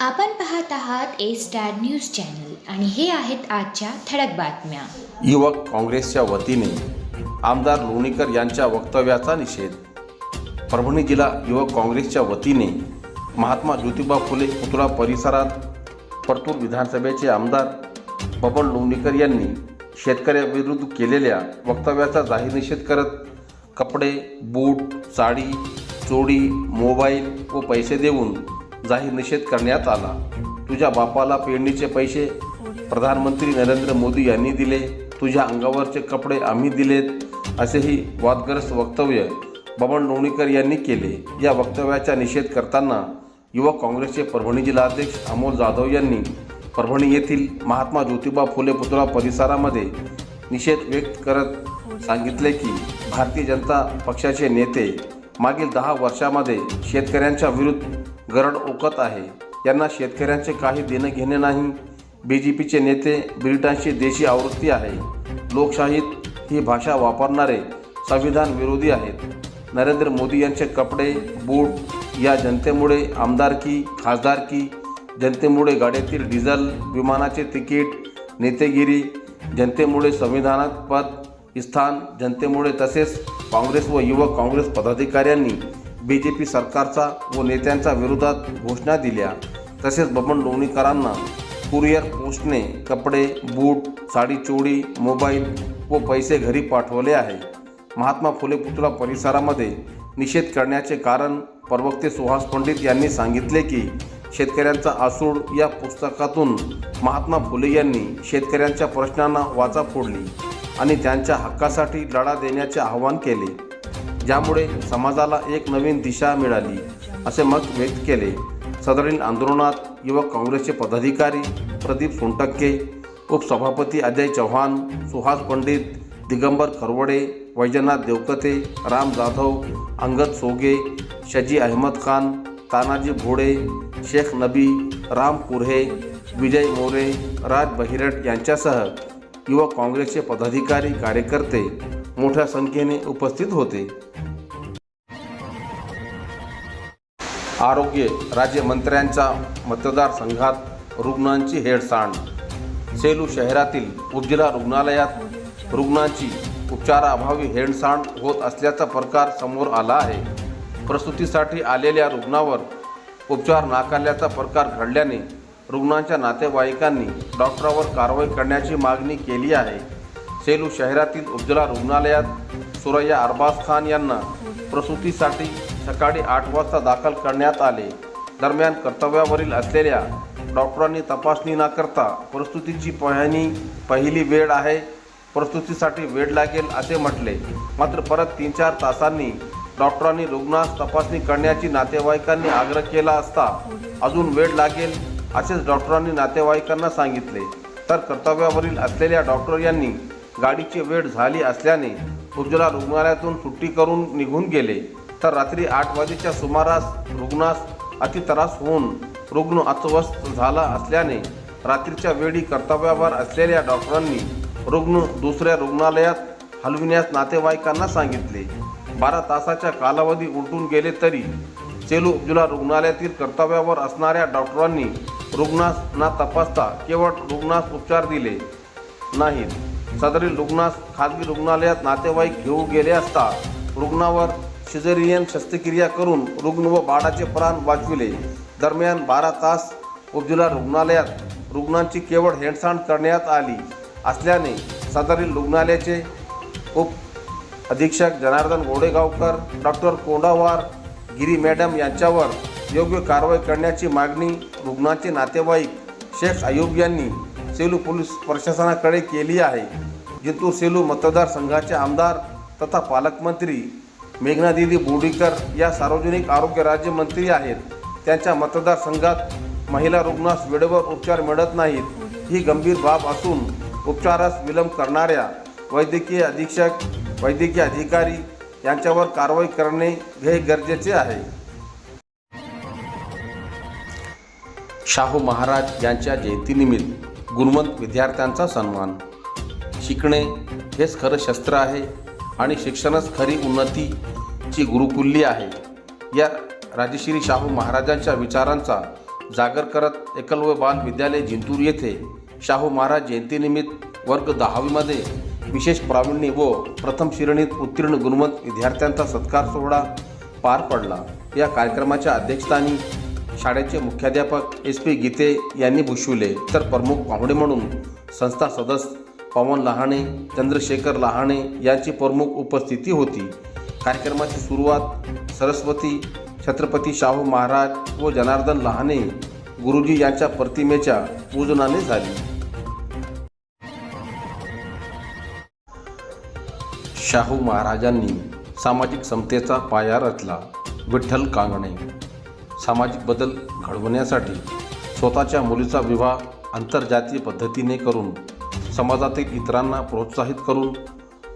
आपण पाहत आहात ए स्टार न्यूज चॅनल आणि हे आहेत आजच्या ठळक बातम्या. युवक काँग्रेसच्या वतीने आमदार लोणीकर यांच्या वक्तव्याचा निषेध. परभणी जिल्हा युवक काँग्रेसच्या वतीने महात्मा ज्योतिबा फुले पुतळा परिसरात परतूर विधानसभेचे आमदार बबन लोणीकर यांनी शेतकऱ्याविरुद्ध केलेल्या वक्तव्याचा जाहीर निषेध करत कपडे बूट साडी चोडी मोबाईल व पैसे देऊन जाहीर निषेध करण्यात आला. तुझ्या बापाला पेरणीचे पैसे प्रधानमंत्री नरेंद्र मोदी यांनी दिले. तुझ्या अंगावरचे कपडे आम्ही दिलेत असेही वादग्रस्त वक्तव्य बबन लोणीकर यांनी केले. या वक्तव्याचा निषेध करताना युवक काँग्रेसचे परभणी जिल्हाध्यक्ष अमोल जाधव यांनी परभणी येथील महात्मा ज्योतिबा फुले पुतळा परिसरामध्ये निषेध व्यक्त करत सांगितले की भारतीय जनता पक्षाचे नेते मागील दहा वर्षामध्ये शेतकऱ्यांच्या विरुद्ध गरड ओकत आहे. यांना शेतकऱ्यांचे काही देणं घेणे नाही. बी जे पीचे नेते ब्रिटनची देशी आवृत्ती आहे. लोकशाहीत ही भाषा वापरणारे संविधान विरोधी आहेत. नरेंद्र मोदी यांचे कपडे बूट या जनतेमुळे आमदारकी खासदारकी जनतेमुळे गाड्यातील डिझेल विमानाचे तिकीट नेतेगिरी जनतेमुळे संविधानात पद स्थान जनतेमुळे तसेच काँग्रेस व युवक काँग्रेस पदाधिकाऱ्यांनी बी जे पी सरकारचा व नेत्यांच्या विरोधात घोषणा दिल्या. तसेच बबन लोणीकरांना कुरिअर पोस्टने कपडे बूट साडी चोळी मोबाईल व पैसे घरी पाठवले आहे. महात्मा फुले पुतळा परिसरामध्ये निषेध करण्याचे कारण प्रवक्ते सुहास पंडित यांनी सांगितले की शेतकऱ्यांचा आसूड या पुस्तकातून महात्मा फुले यांनी शेतकऱ्यांच्या प्रश्नांना वाचा फोडली आणि त्यांच्या हक्कासाठी लढा देण्याचे आवाहन केले. ज्यामुळे समाजाला एक नवीन दिशा मिळाली असे मत व्यक्त केले. सदरील आंदोलनात युवक काँग्रेसचे पदाधिकारी प्रदीप सोनटक्के उपसभापती अजय चव्हाण सुहास पंडित दिगंबर खरवडे वैजनाथ देवकते राम जाधव अंगद सोगे शजी अहमद खान तानाजी भोडे शेख नबी राम कुर्हे विजय मोरे राज बहिरट यांच्यासह युवक काँग्रेसचे पदाधिकारी कार्यकर्ते मोठ्या संख्येने उपस्थित होते. आरोग्य राज्यमंत्र्यांच्या मतदारसंघात रुग्णांची हेळसांड. सेलू शहरातील उपजिल्हा रुग्णालयात रुग्णांची उपचाराअभावी हेळसांड होत असल्याचा प्रकार समोर आला आहे. प्रसूतीसाठी आलेल्या रुग्णावर उपचार नाकारल्याचा प्रकार घडल्याने रुग्णांच्या नातेवाईकांनी डॉक्टरावर कारवाई करण्याची मागणी केली आहे. सेलू शहरातील उपजिल्हा रुग्णालयात सुरैया अरबाज खान यांना प्रसूतीसाठी सकाळी आठ वाजता दाखल करण्यात आले. दरम्यान कर्तव्यावरील असलेल्या डॉक्टरांनी तपासणी न करता प्रस्तुतीची पाहणी पहिली वेळ आहे प्रस्तुतीसाठी वेळ लागेल असे म्हटले. मात्र परत तीन चार तासांनी डॉक्टरांनी रुग्णास तपासणी करण्याची नातेवाईकांनी आग्रह केला असता अजून वेळ लागेल असेच डॉक्टरांनी नातेवाईकांना सांगितले. तर कर्तव्यावरील असलेल्या डॉक्टर यांनी गाडीची वेळ झाली असल्याने उज्ज्वला रुग्णालयातून सुट्टी करून निघून गेले. तर रात्री आठ वाजेच्या सुमारास रुग्णास अतित्रास होऊन रुग्ण अस्वस्थ झाला असल्याने रात्रीच्या वेळी कर्तव्यावर असलेल्या डॉक्टरांनी रुग्ण दुसऱ्या रुग्णालयात हलविण्यास नातेवाईकांना सांगितले. बारा तासाच्या कालावधी उलटून गेले तरी सेलू जुला रुग्णालयातील कर्तव्यावर असणाऱ्या डॉक्टरांनी रुग्णास न तपासता केवळ रुग्णास उपचार दिले नाहीत. सदरील रुग्णास खाजगी रुग्णालयात नातेवाईक घेऊ गेले असता रुग्णावर सिझेरियन शस्त्रक्रिया करून रुग्ण व बाळाचे प्राण वाचविले. दरम्यान बारा तास उपजिल्हा रुग्णालयात रुग्णांची केवळ हेळसांड करण्यात आली असल्याने सदरील रुग्णालयाचे उप अधीक्षक जनार्दन गोडेगावकर डॉक्टर कोंडावार गिरी मॅडम यांच्यावर योग्य कारवाई करण्याची मागणी रुग्णाचे नातेवाईक शेख अयूब यांनी सेलू पोलीस प्रशासनाकडे केली आहे. जिंतूर सेलू मतदारसंघाचे आमदार तथा पालकमंत्री मेघनादिदी बोर्डीकर या सार्वजनिक आरोग्य राज्यमंत्री आहेत. त्यांच्या मतदारसंघात महिला रुग्णास वेळेवर उपचार मिळत नाहीत. ही गंभीर बाब असून उपचारास विलंब करणाऱ्या वैद्यकीय अधीक्षक वैद्यकीय अधिकारी यांच्यावर कारवाई करणे हे गरजेचे आहे. शाहू महाराज यांच्या जयंतीनिमित्त गुणवंत विद्यार्थ्यांचा सन्मान. शिकणे हेच खरं शस्त्र आहे. आणि शिक्षणच खरी उन्नतीची गुरुकुल्ली आहे. या राजश्री शाहू महाराजांच्या विचारांचा जागर करत एकलव्य बाल विद्यालय जिंतूर येथे शाहू महाराज जयंतीनिमित्त वर्ग दहावीमध्ये विशेष प्रावीण्य व प्रथम श्रेणीत उत्तीर्ण गुणवंत विद्यार्थ्यांचा सत्कार सोहळा पार पडला. या कार्यक्रमाच्या अध्यक्षस्थानी शाळेचे मुख्याध्यापक एस पी गीते यांनी भूषविले. तर प्रमुख पाहुणे म्हणून संस्था सदस्य पवन लहाणे चंद्रशेखर लहाणे यांची प्रमुख उपस्थिती होती. कार्यक्रमाची सुरुवात सरस्वती छत्रपती शाहू महाराज व जनार्दन लहाने गुरुजी यांच्या प्रतिमेच्या पूजनाने झाली. शाहू महाराजांनी सामाजिक समतेचा पाया रचला. विठ्ठल कांगणे सामाजिक बदल घडवण्यासाठी स्वतःच्या मुलीचा विवाह आंतरजातीय पद्धतीने करून समाजातील इतरांना प्रोत्साहित करून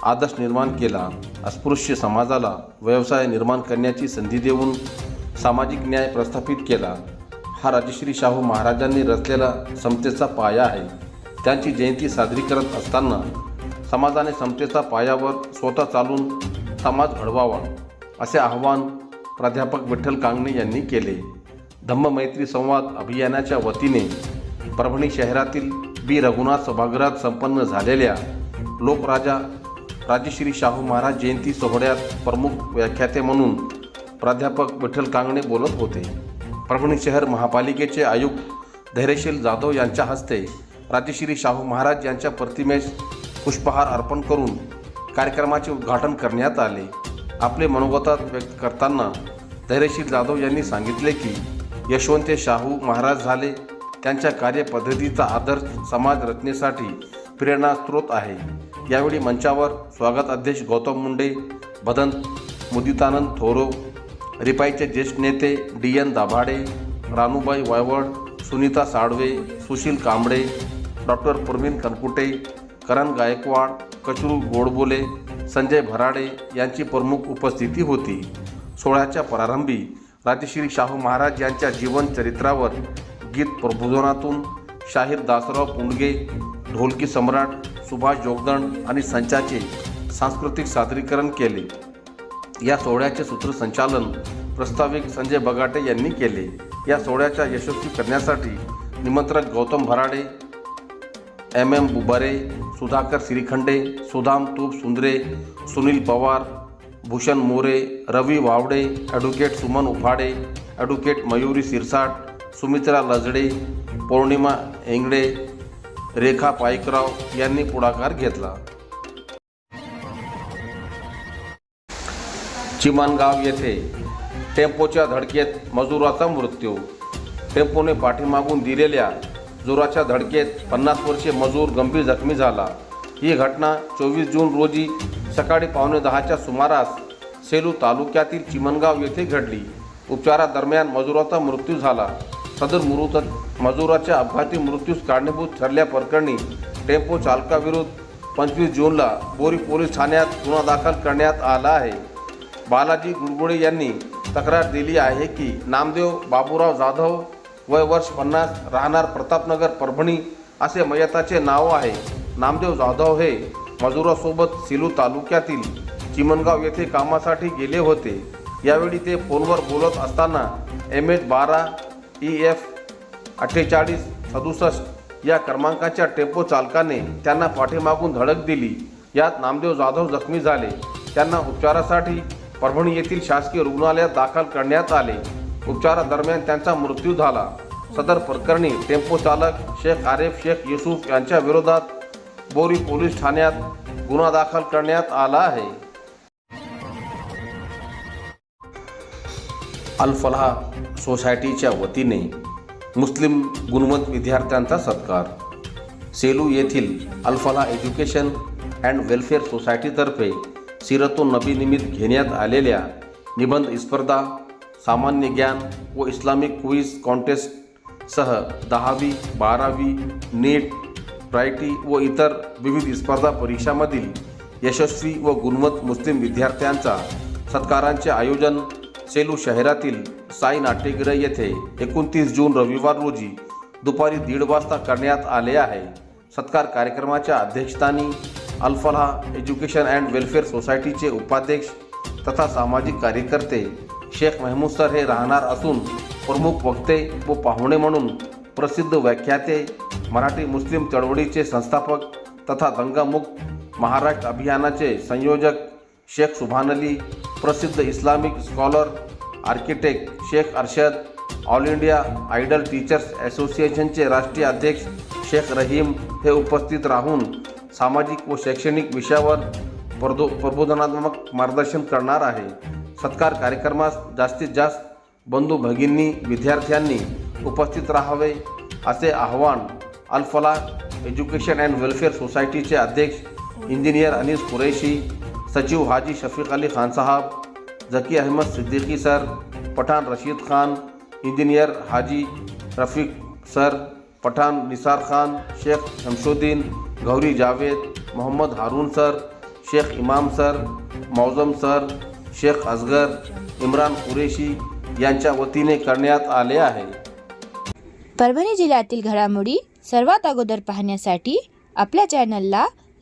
आदर्श निर्माण केला. अस्पृश्य समाजाला व्यवसाय निर्माण करण्याची संधी देऊन सामाजिक न्याय प्रस्थापित केला. हा राजश्री शाहू महाराजांनी रचलेला समतेचा पाया आहे. त्यांची जयंती साजरी करत असताना समाजाने समतेचा पायावर स्वतः चालून समाज घडवावा असे आवाहन प्राध्यापक विठ्ठल कांगणे यांनी केले. धम्ममैत्री संवाद अभियानाच्या वतीने परभणी शहरातील बी. रघुनाथ सभागृहात संपन्न झालेल्या लोकराजा राजश्री शाहू महाराज जयंती सोहळ्यात प्रमुख व्याख्याते म्हणून प्राध्यापक विठ्ठल कांगणे बोलत होते. परभणी शहर महापालिकेचे आयुक्त धैर्यशील जाधव यांच्या हस्ते राजश्री शाहू महाराज यांच्या प्रतिमेस पुष्पहार अर्पण करून कार्यक्रमाचे उद्घाटन करण्यात आले. आपले मनोगतात व्यक्त करताना धैर्यशील जाधव यांनी सांगितले की यशवंत शाहू महाराज झाले त्यांच्या कार्यपद्धतीचा आदर्श समाज रचनेसाठी प्रेरणास्रोत आहे. यावेळी मंचावर स्वागत अध्यक्ष गौतम मुंडे भदन मुदितानंद थोरो रिपाईचे ज्येष्ठ नेते D N Dabhade Ranubai Wayvad Sunita Salve Sushil Kamble doctor Pravin Kankute Karan Gaikwad Kachru Godbole Sanjay Bharade यांची प्रमुख उपस्थिती होती. सोहळ्याच्या प्रारंभी राजश्री शाहू महाराज यांच्या जीवन चरित्रावर गीत प्रबोधनातून शाहीर दासराव पुंडगे ढोलकी सम्राट सुभाष जोगदंड आणि संचाचे सांस्कृतिक सादरीकरण केले. या सोहळ्याचे सूत्रसंचालन प्रस्ताविक संजय बगाटे यांनी केले. या सोहळ्याच्या यशस्वी करण्यासाठी निमंत्रक Gautam Bharade M M Bubare Sudhakar Shrikhande Sudam Tup Sundare Sunil Pawar Bhushan More Ravi Wawade advocate Suman Uphade advocate Mayuri Sirsat Sumitra Lajade Pournima Engade Rekha Paikrao यांनी पुढाकार घेतला. चिमानगाव येथे टेम्पोच्या धडकेत मजुराचा मृत्यू. टेम्पोने पाठीमागून दिलेल्या जोराच्या धडकेत पन्नास वर्षे मजूर गंभीर जखमी झाला. ही घटना चोवीस जून रोजी सकाळी पावणे दहाच्या सुमारास सेलू तालुक्यातील चिमणगाव येथे घडली. उपचारादरम्यान मजुराचा मृत्यू झाला. सदर मृत मजुराच्या अपघाती मृत्यूस कारणीभूत ठरल्याप्रकरणी टेम्पो चालकाविरुद्ध पंचवीस जूनला बोरी पोलीस ठाण्यात गुन्हा दाखल करण्यात आला आहे. बालाजी गुडगुडे यांनी तक्रार दिली आहे की नामदेव बाबूराव जाधव वय वर्ष पन्नास राहणार प्रतापनगर परभणी असे मयताचे नाव आहे. नामदेव जाधव हे मजुरासोबत सिलू तालुक्यातील चिमणगाव येथे कामासाठी गेले होते. यावेळी ते फोनवर बोलत असताना एम एच बारा ई एफ अठ्ठेचाळीस सदुसष्ट या क्रमांकाच्या टेम्पो चालकाने त्यांना पाठीमागून धडक दिली. यात नामदेव जाधव जखमी झाले. त्यांना उपचारासाठी परभणी येथील शासकीय रुग्णालयात दाखल करण्यात आले. उपचारादरम्यान त्यांचा मृत्यू झाला. सदर प्रकरणी टेम्पो चालक शेख आरेफ शेख युसुफ यांच्या विरोधात बोरी पोलीस ठाण्यात गुन्हा दाखल करण्यात आला आहे. अल्फलाह सोसायटीच्या वतीने मुस्लिम गुणवंत विद्यार्थ्यांचा सत्कार. सेलू येथील अल्फलाह एज्युकेशन अँड वेलफेअर सोसायटीतर्फे सिरतो नबी निमित्त घेण्यात आलेल्या निबंध स्पर्धा सामान्य ज्ञान व इस्लामिक क्विज कॉन्टेस्टसह दहावी बारावी नीट प्रायटी व इतर विविध स्पर्धा परीक्षामधील यशस्वी व गुणवंत मुस्लिम विद्यार्थ्यांचा सत्कारांचे आयोजन सेलू शहरातील साई नाट्यगृह येथे एकोणतीस जून रविवार रोजी दुपारी दीड वाजता करण्यात आले आहे. सत्कार कार्यक्रमाच्या अध्यक्षस्थानी अल्फला एज्युकेशन अँड वेलफेअर सोसायटीचे उपाध्यक्ष तथा सामाजिक कार्यकर्ते शेख महमूद सर हे राहणार असून प्रमुख वक्ते व पाहुणे म्हणून प्रसिद्ध व्याख्याते मराठी मुस्लिम चळवळीचे संस्थापक तथा दंगामुक्त महाराष्ट्र अभियानाचे संयोजक शेख सुभान अली प्रसिद्ध Islamic scholar architect Shaikh Arshad all India ideal teachers असोसिएशनचे राष्ट्रीय अध्यक्ष शेख रहीम हे उपस्थित राहून सामाजिक व शैक्षणिक विषयावर प्रदो प्रबोधनात्मक मार्गदर्शन करणार आहे. सत्कार कार्यक्रमास जास्तीत जास्त बंधू भगिनी विद्यार्थ्यांनी उपस्थित राहावे असे आवाहन अल्फला एज्युकेशन अँड वेलफेअर सोसायटीचे अध्यक्ष इंजिनियर अनिस कुरेशी सचिव Haji Shafiq Ali Khan Sahab Zaki Ahmed Siddiqui sir Pathan Rashid Khan engineer Haji Rafiq sir Pathan Nisar Khan Shaikh Shamshuddin Gauri Javed Mohammad Haroon sir Shaikh Imam sir Mauzam sir Shaikh Asgar Imran Qureshi यांच्या वतीने करण्यात आले आहे. परभणी जिल्ह्यातील घडामोडी सर्वात अगोदर पाहण्यासाठी आपल्या चॅनलला